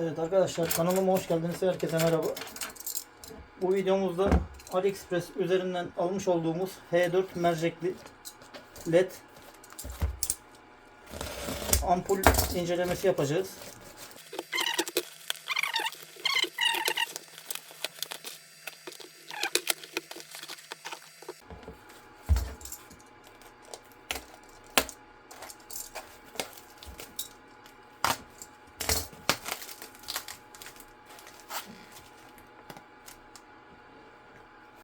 Evet arkadaşlar kanalıma hoş geldiniz. Herkese merhaba. Bu videomuzda AliExpress üzerinden almış olduğumuz H4 mercekli LED ampul incelemesi yapacağız.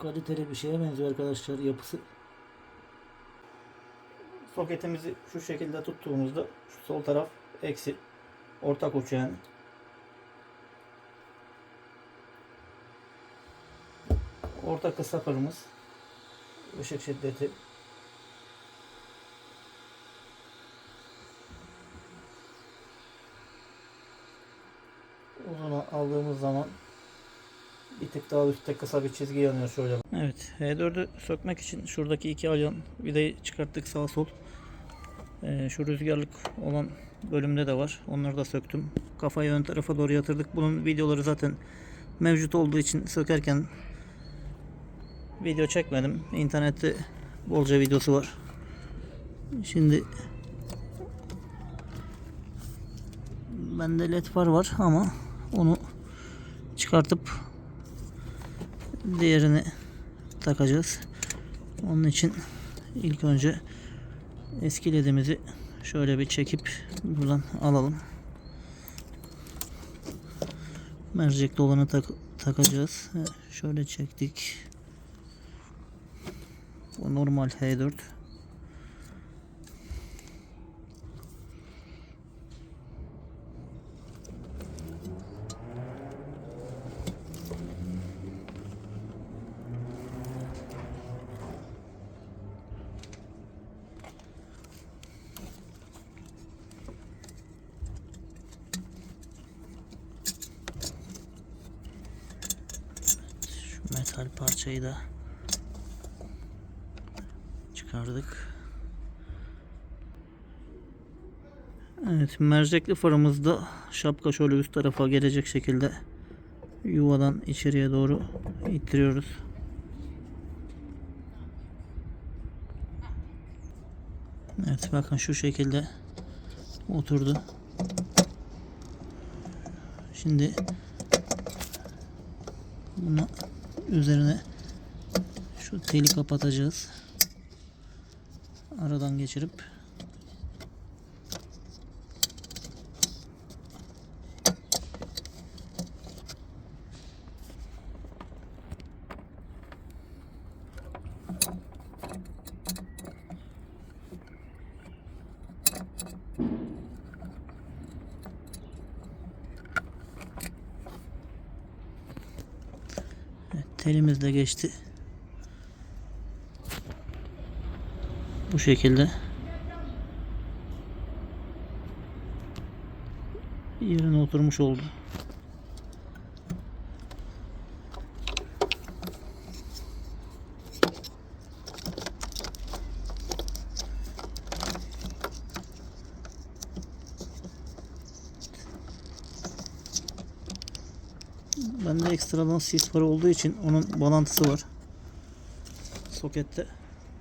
Kaliteli bir şeye benziyor arkadaşlar yapısı. Soketimizi şu şekilde tuttuğumuzda şu sol taraf eksi ortak uç yani. Orta kısa fırımız ışık şiddeti uzun aldığımız zaman bir tık daha üstte kısa bir çizgi yanıyor şöyle. Evet H4'ü sökmek için şuradaki iki alyan vidayı çıkarttık sağ sol. Ee, şu rüzgarlık olan bölümde de var. Onları da söktüm. Kafayı ön tarafa doğru yatırdık. Bunun videoları zaten mevcut olduğu için sökerken video çekmedim. İnternette bolca videosu var. Şimdi bende led far var ama onu çıkartıp diğerini takacağız. Onun için ilk önce eski ledimizi şöyle bir çekip buradan alalım. Mercekli olanı tak takacağız. Şöyle çektik. Bu normal H4. Şu metal parçayı da çıkardık. Evet mercekli farımızda şapka şöyle üst tarafa gelecek şekilde yuvadan içeriye doğru ittiriyoruz. Evet bakın şu şekilde oturdu. Şimdi bunu üzerine şu teli kapatacağız. Aradan geçirip Evet, telimiz de geçti. Bu şekilde yerine oturmuş oldu. Bende ekstradan sis var olduğu için onun bağlantısı var. Sokette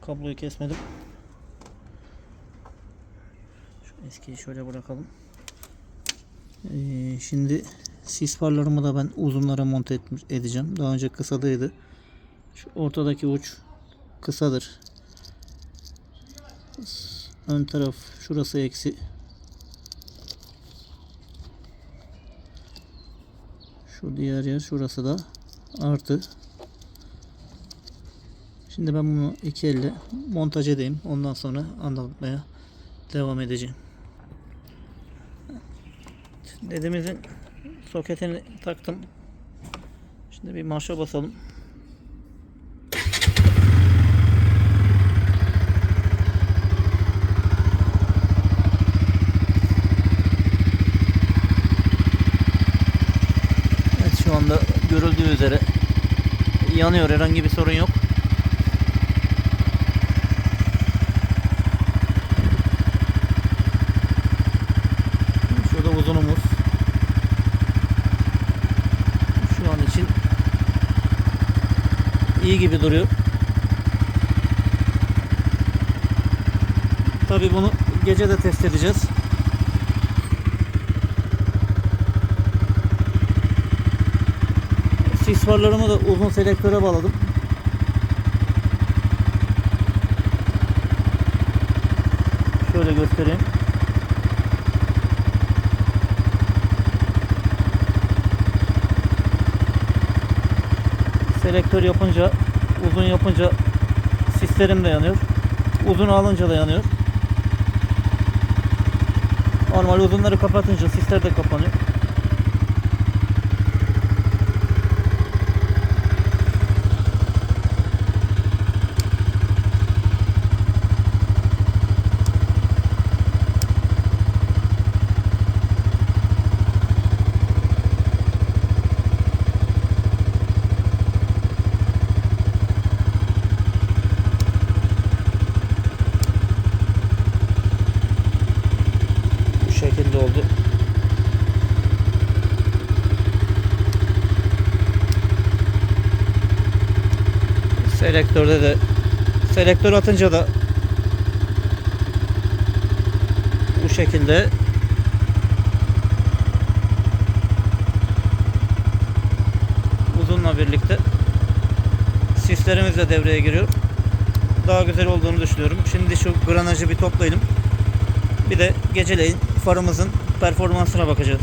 kabloyu kesmedim. Şu eskiyi şöyle bırakalım. Ee, şimdi sis farlarımı da ben uzunlara monte edeceğim. Daha önce kısadaydı. Şu ortadaki uç kısadır. Ön taraf şurası eksi. Şu diğer yer şurası da artı. Şimdi ben bunu iki elle montaj edeyim. Ondan sonra anlatmaya devam edeceğim. Ledimizin soketini taktım. Şimdi bir marşa basalım. anda görüldüğü üzere yanıyor. Herhangi bir sorun yok. Şurada uzunumuz. Şu an için iyi gibi duruyor. Tabi bunu gece de test edeceğiz. Sis farlarımı da uzun selektöre bağladım. Şöyle göstereyim. Selektör yapınca, uzun yapınca sislerim de yanıyor. Uzun alınca da yanıyor. Normal uzunları kapatınca sisler de kapanıyor. Bu şekilde oldu. Selektörde de selektör atınca da bu şekilde uzunla birlikte sislerimiz de devreye giriyor. Daha güzel olduğunu düşünüyorum. Şimdi şu granajı bir toplayalım. Bir de geceleyin farımızın performansına bakacağız.